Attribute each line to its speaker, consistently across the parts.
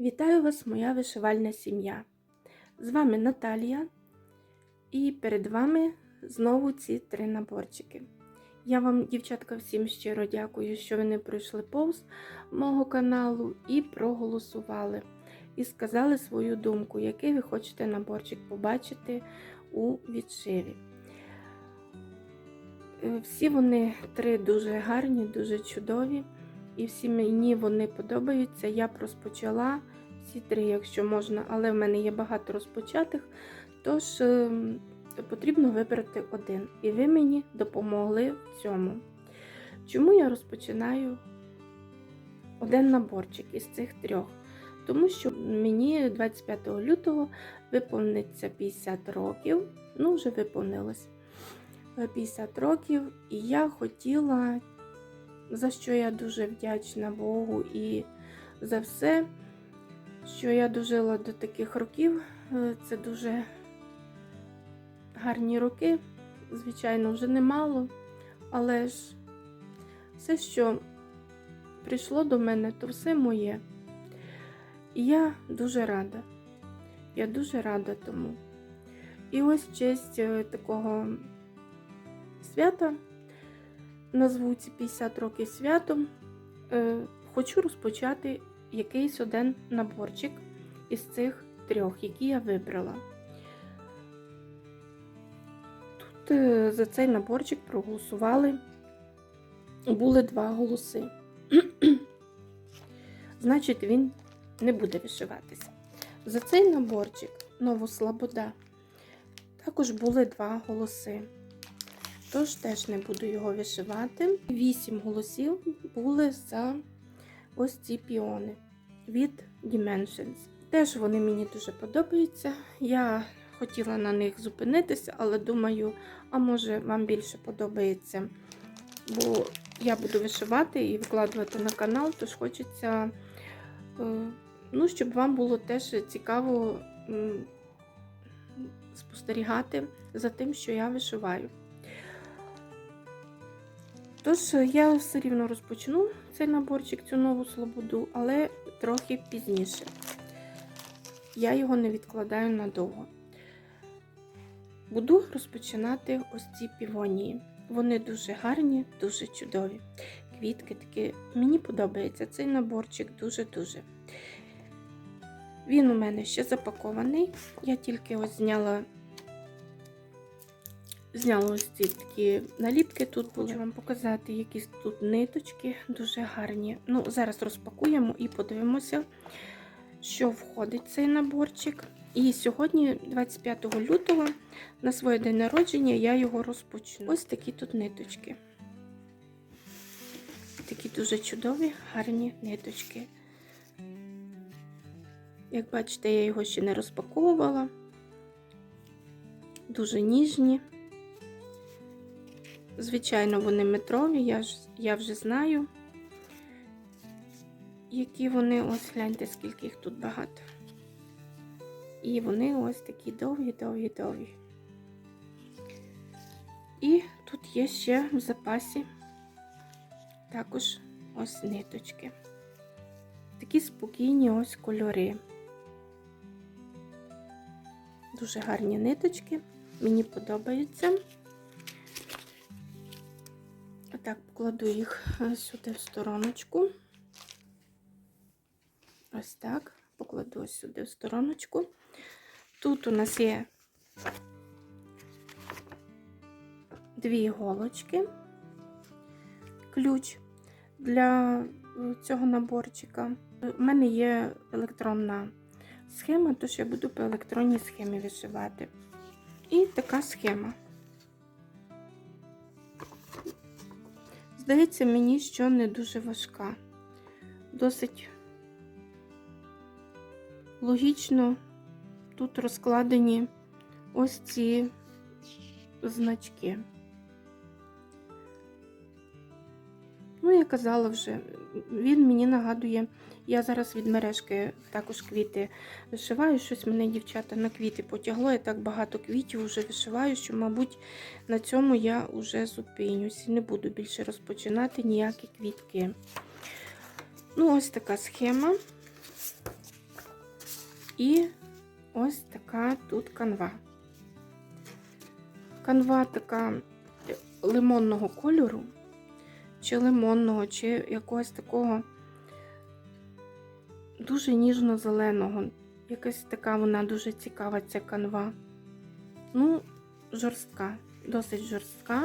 Speaker 1: Вітаю вас, моя вишивальна сім'я. З вами Наталія, і перед вами знову ці три наборчики. Я вам, дівчатка, всім щиро дякую, що ви не пройшли повз мого каналу і проголосували. І сказали свою думку, який ви хочете наборчик побачити у відшиві. Е, Всі вони три дуже гарні, дуже чудові. І всі мені вони подобаються. Я розпочала всі три, якщо можна, але в мене є багато розпочатих. Тож е, потрібно вибрати один. І ви мені допомогли в цьому. Чому я розпочинаю один наборчик із цих трьох? Тому що мені 25 лютого виповниться 50 років. Ну, вже виповнилось е, 50 років, і я хотіла за що я дуже вдячна Богу і за все, що я дожила до таких років. Е, Це дуже гарні роки. Звичайно, вже немало, але ж все, що прийшло до мене, то все моє. І я дуже рада. Я дуже рада тому. І ось честь е, такого свята назву ці 50 років святом, е, хочу розпочати якийсь один наборчик із цих трьох, які я вибрала. Тут е, за цей наборчик проголосували, були два голоси. Значить, він не буде вишиватися. За цей наборчик Новослобода також були два голоси. Тож теж не буду його вишивати. Вісім голосів були за ось ці піони від Dimensions. Теж вони мені дуже подобаються. Я хотіла на них зупинитися, але думаю, а може вам більше подобається. Бо я буду вишивати і викладувати на канал, тож хочеться, е, ну, щоб вам було теж цікаво спостерігати за тим, що я вишиваю. Тож я все рівно розпочну цей наборчик, цю нову слободу, але трохи пізніше. Я його не відкладаю надовго. Буду розпочинати ось ці півонії. Вони дуже гарні, дуже чудові. Квітки такі. Мені подобається цей наборчик дуже-дуже. Він у мене ще запакований. Я тільки ось зняла Зняла ось ці такі наліпки. Тут. Хочу вам показати якісь тут ниточки, дуже гарні. Ну, Зараз розпакуємо і подивимося, що входить в цей наборчик. І сьогодні, 25 лютого, на своє день народження, я його розпочну. Ось такі тут ниточки. Такі дуже чудові, гарні ниточки. Як бачите, я його ще не розпаковувала. Дуже ніжні. Звичайно, вони метрові, я, ж, я вже знаю, які вони, ось гляньте, скільки їх тут багато. І вони ось такі довгі-довгі-довгі. І тут є ще в запасі також ось ниточки. Такі спокійні ось кольори. Дуже гарні ниточки, мені подобаються. Так, покладу їх сюди в стороночку. Ось так, покладу ось сюди в стороночку. Тут у нас є дві голочки, ключ для цього наборчика. У мене є електронна схема, тож я буду по електронній схемі вишивати. І така схема. Здається, мені що не дуже важка. Досить логічно тут розкладені ось ці значки. Ну, я казала вже, він мені нагадує, я зараз від мережки також квіти вишиваю. Щось мене, дівчата, на квіти потягло. Я так багато квітів вже вишиваю, що, мабуть, на цьому я вже зупинюсь і не буду більше розпочинати ніякі квітки. Ну, ось така схема. І ось така тут канва. Канва така лимонного кольору, чи лимонного, чи якогось такого дуже ніжно-зеленого. Якась така вона дуже цікава, ця канва. Ну, жорстка, досить жорстка.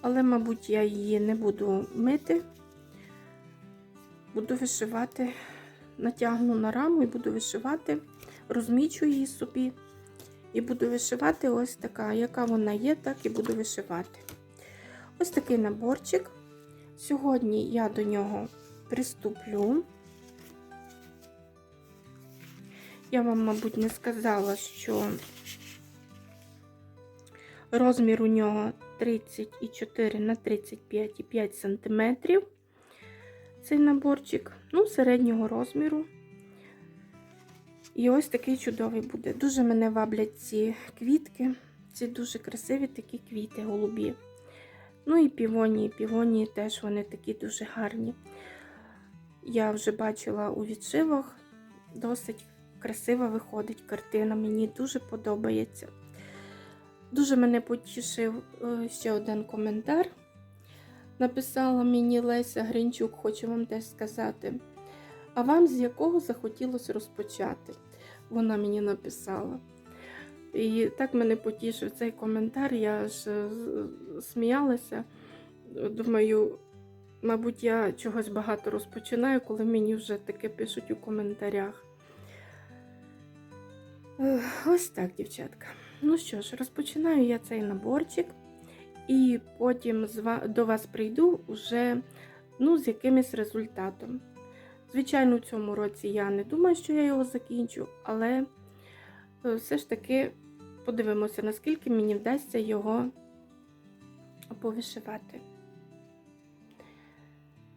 Speaker 1: Але, мабуть, я її не буду мити. Буду вишивати, натягну на раму і буду вишивати, розмічу її собі. І буду вишивати ось така, яка вона є, так і буду вишивати. Ось такий наборчик. Сьогодні я до нього приступлю. Я вам, мабуть, не сказала, що розмір у нього 34 на 35,5 см. Цей наборчик, ну, середнього розміру. І ось такий чудовий буде. Дуже мене ваблять ці квітки. Ці дуже красиві такі квіти голубі. Ну і півонії. Півонії теж вони такі дуже гарні. Я вже бачила у відшивах, досить красива виходить картина. Мені дуже подобається. Дуже мене потішив е, ще один коментар. Написала мені Леся Гринчук, хочу вам теж сказати. А вам з якого захотілося розпочати? Вона мені написала. І так мене потішив цей коментар. Я ж е, сміялася. Думаю, мабуть, я чогось багато розпочинаю, коли мені вже таке пишуть у коментарях. Ось так, дівчатка. Ну що ж, розпочинаю я цей наборчик, і потім до вас прийду вже ну, з якимось результатом. Звичайно, у цьому році я не думаю, що я його закінчу, але е, все ж таки подивимося, наскільки мені вдасться його повишивати.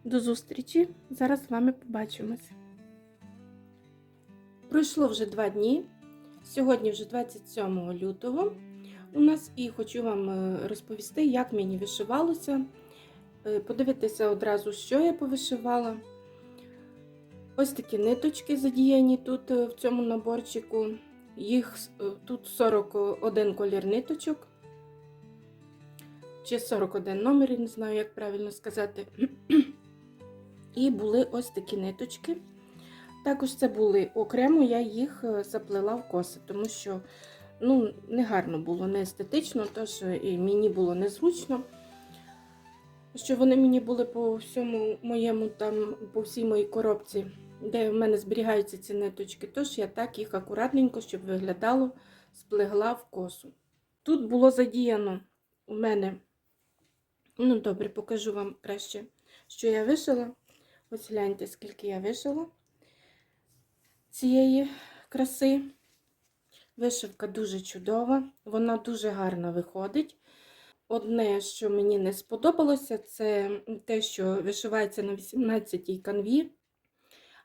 Speaker 1: До зустрічі! Зараз з вами побачимось. Пройшло вже два дні. Сьогодні вже 27 лютого у нас і хочу вам е, розповісти, як мені вишивалося. Е, подивитися одразу, що я повишивала. Ось такі ниточки задіяні тут е, в цьому наборчику. Їх тут 41 колір ниточок. Чи 41 номер, не знаю, як правильно сказати. І були ось такі ниточки. Також це були окремо, я їх заплела в коси, тому що ну, не гарно було, не естетично, тож і мені було незручно. Що вони мені були по всьому моєму там, по всій моїй коробці, де в мене зберігаються ці ниточки, тож я так їх акуратненько, щоб виглядало, сплегла в косу. Тут було задіяно у мене, ну добре, покажу вам краще, що я вишила. Ось гляньте, скільки я вишила цієї краси. Вишивка дуже чудова, вона дуже гарно виходить. Одне, що мені не сподобалося, це те, що вишивається на 18-й канві.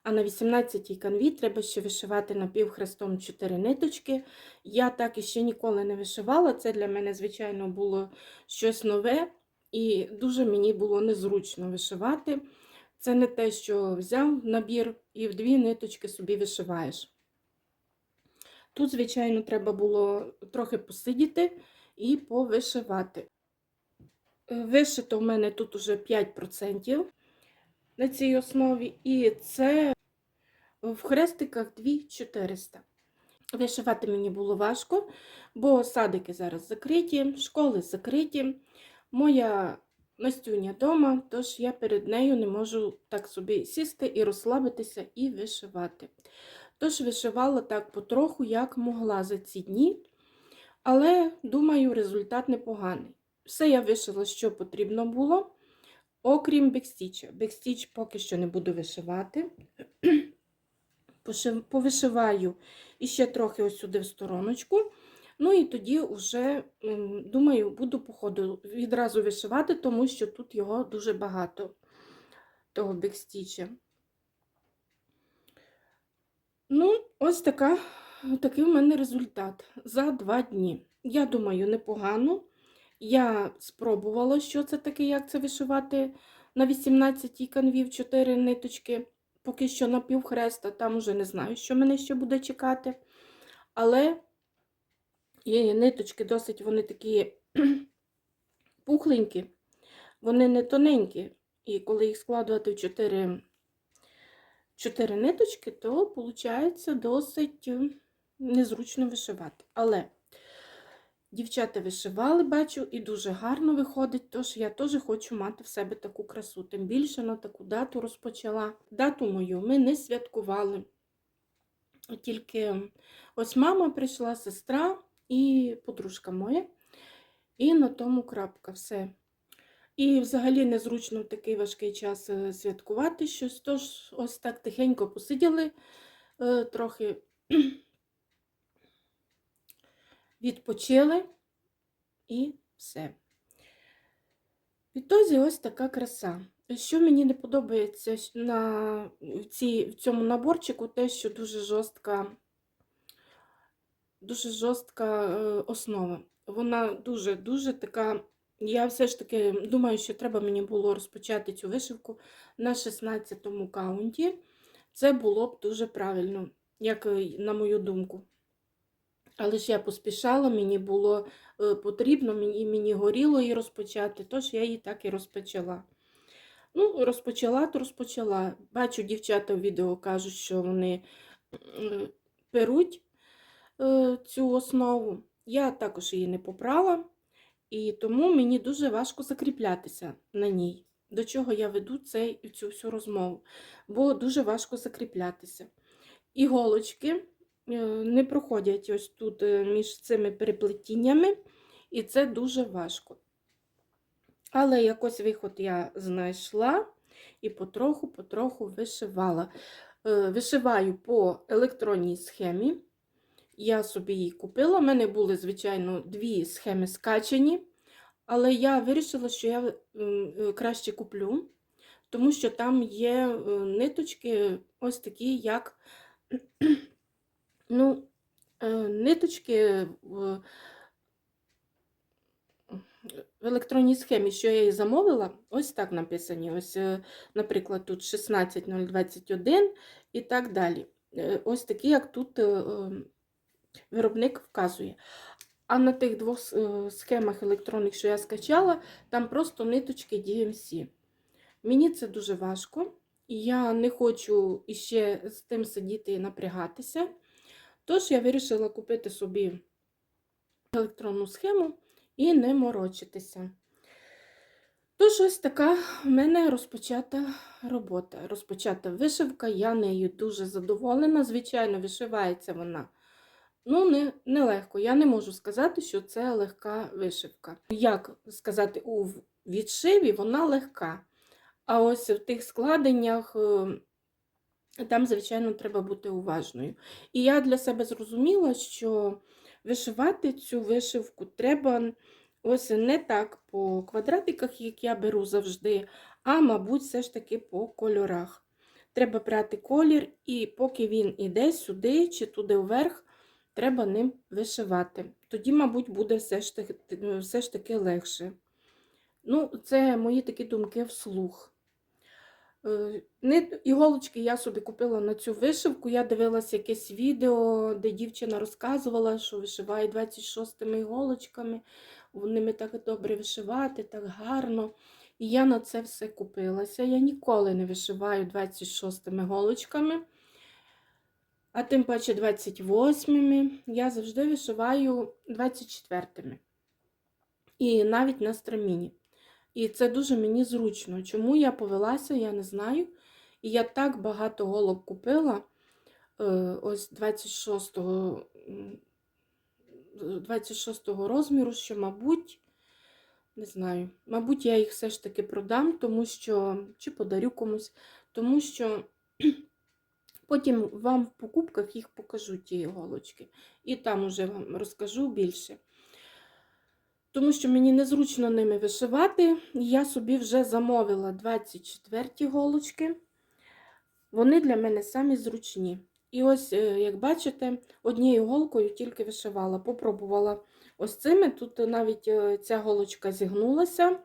Speaker 1: А на 18-й канві треба ще вишивати напівхрестом 4 ниточки. Я так іще ніколи не вишивала. Це для мене, звичайно, було щось нове, і дуже мені було незручно вишивати. Це не те, що взяв набір і в дві ниточки собі вишиваєш. Тут, звичайно, треба було трохи посидіти і повишивати. Е, вишито в мене тут уже 5% на цій основі, і це в хрестиках 2400. Вишивати мені було важко, бо садики зараз закриті, школи закриті. Моя Настюня вдома, тож я перед нею не можу так собі сісти і розслабитися і вишивати. Тож вишивала так потроху, як могла за ці дні, але, думаю, результат непоганий. Все я вишила, що потрібно було, окрім бекстіча. Бекстіч поки що не буду вишивати. Повишиваю іще трохи ось сюди в стороночку. Ну і тоді вже, думаю, буду, по ходу відразу вишивати, тому що тут його дуже багато, того бекстіча. Ну, ось така, такий у мене результат за два дні. Я думаю, непогано. Я спробувала, що це таке, як це вишивати на 18-й канві 4 ниточки. поки що на півхреста, там уже не знаю, що мене ще буде чекати. Але є ниточки досить вони такі пухленькі, вони не тоненькі. І коли їх складувати в 4, 4 ниточки, то виходить досить е, незручно вишивати. Але дівчата вишивали, бачу, і дуже гарно виходить, тож я теж хочу мати в себе таку красу. Тим більше на таку дату розпочала. Дату мою ми не святкували. Тільки ось мама прийшла, сестра і подружка моя. І на тому крапка, все. І взагалі незручно в такий важкий час е, святкувати щось. Тож ось так тихенько посиділи е, трохи відпочили і все. Відтоді ось така краса. Що мені не подобається на цій, в цьому наборчику, те, що дуже жорстка, дуже жорстка е, основа. Вона дуже-дуже така. Я все ж таки думаю, що треба мені було розпочати цю вишивку на 16-му каунті. Це було б дуже правильно, як е, на мою думку. Але ж я поспішала, мені було е, потрібно, мені, мені горіло її розпочати, тож я її так і розпочала. Ну, розпочала, то розпочала. Бачу, дівчата в відео кажуть, що вони перуть цю основу. Я також її не попрала, і тому мені дуже важко закріплятися на ній. До чого я веду цей, цю всю розмову, бо дуже важко закріплятися. Іголочки е, не проходять ось тут е, між цими переплетіннями, і це дуже важко. Але якось виход я знайшла і потроху-потроху вишивала. Е, Вишиваю по електронній схемі. Я собі її купила. У мене були, звичайно, дві схеми скачені, але я вирішила, що я е, краще куплю, тому що там є е, ниточки ось такі, як ну, е, ниточки в електронній схемі, що я її замовила, ось так написані. Ось, Наприклад, тут 16021 і так далі. Ось такі, як тут виробник вказує. А на тих двох е, схемах електронних, що я скачала, там просто ниточки DMC. Мені це дуже важко, і я не хочу іще з тим сидіти і напрягатися. Тож я вирішила купити собі електронну схему і не морочитися. Тож, ось така в мене розпочата робота. Розпочата вишивка, я нею дуже задоволена. Звичайно, вишивається вона. Ну, не, не легко. Я не можу сказати, що це легка вишивка. Як сказати, у відшиві вона легка. А ось в тих складеннях, е, там, звичайно, треба бути уважною. І я для себе зрозуміла, що вишивати цю вишивку треба ось не так по квадратиках, як я беру завжди, а, мабуть, все ж таки по кольорах. Треба брати колір, і поки він іде сюди чи туди вверх, треба ним вишивати. Тоді, мабуть, буде все ж таки, все ж таки легше. Ну, це мої такі думки вслух. Е, Іголочки я собі купила на цю вишивку. Я дивилася якесь відео, де дівчина розказувала, що вишиває 26 іголочками. Ними так добре вишивати, так гарно. І я на це все купилася. Я ніколи не вишиваю 26 іголочками, а тим паче 28-ми. Я завжди вишиваю 24-ми. І навіть на страміні. І це дуже мені зручно. Чому я повелася, я не знаю. І я так багато голок купила. е, Ось 26-го 26-го розміру, що, мабуть, не знаю, мабуть, я їх все ж таки продам, тому що, чи подарю комусь, тому що потім вам в покупках їх покажу, ті іголочки. І там уже вам розкажу більше. Тому що мені незручно ними вишивати. Я собі вже замовила 24 голочки. Вони для мене самі зручні. І ось, е, як бачите, однією голкою тільки вишивала. Попробувала ось цими. Тут навіть е, ця голочка зігнулася.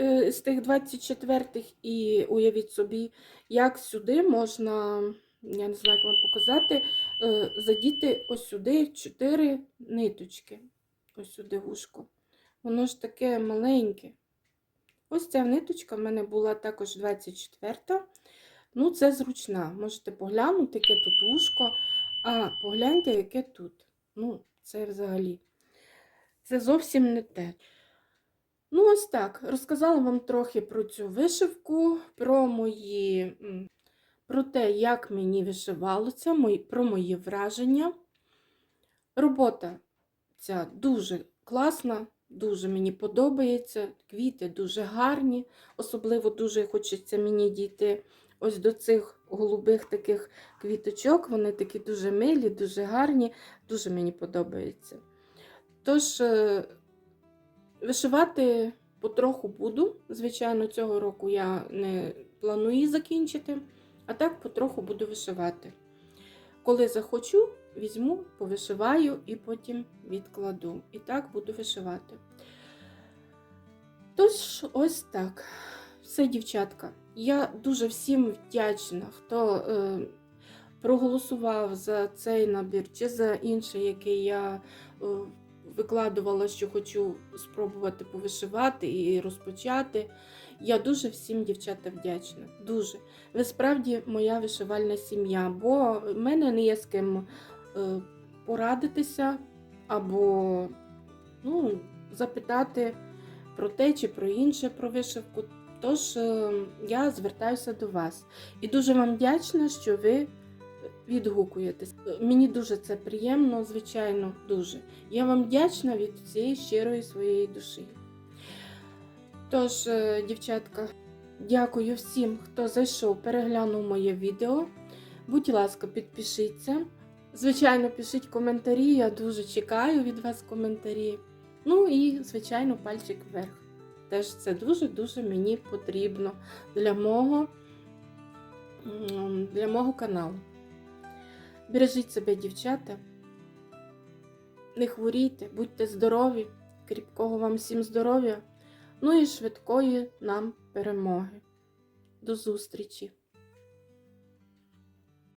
Speaker 1: Е, з тих 24-х і уявіть собі, як сюди можна, я не знаю, як вам показати, е, задіти ось сюди 4 ниточки. Ось сюди вушко. Воно ж таке маленьке. Ось ця ниточка в мене була також 24-та. Ну, це зручна. Можете поглянути, яке тут вушко. А погляньте, яке тут. Ну, це взагалі. Це зовсім не те. Ну, ось так. Розказала вам трохи про цю вишивку, про мої, про те, як мені вишивалося, про мої враження. Робота ця дуже класна, дуже мені подобається. Квіти дуже гарні, особливо дуже хочеться мені дійти ось до цих голубих таких квіточок. Вони такі дуже милі, дуже гарні, дуже мені подобається. Тож, е, вишивати потроху буду. Звичайно, цього року я не планую закінчити, а так потроху буду вишивати. Коли захочу, візьму, повишиваю і потім відкладу. І так буду вишивати. Тож, ось так. Все, дівчатка. Я дуже всім вдячна, хто е, проголосував за цей набір чи за інший, який я е, викладувала, що хочу спробувати повишивати і розпочати. Я дуже всім, дівчата, вдячна. Дуже. Ви справді моя вишивальна сім'я, бо в мене не є з ким е, порадитися або ну, запитати про те чи про інше про вишивку. Тож е, я звертаюся до вас. І дуже вам вдячна, що ви відгукуєтесь. Мені дуже це приємно, звичайно, дуже. Я вам вдячна від цієї щирої своєї душі. Тож, е, дівчатка, дякую всім, хто зайшов, переглянув моє відео. Будь ласка, підпишіться. Звичайно, пишіть коментарі, я дуже чекаю від вас коментарі. Ну і, звичайно, пальчик вверх. Теж це дуже-дуже мені потрібно для мого, для мого каналу. Бережіть себе, дівчата. Не хворійте, будьте здорові, кріпкого вам всім здоров'я, ну і швидкої нам перемоги. До зустрічі!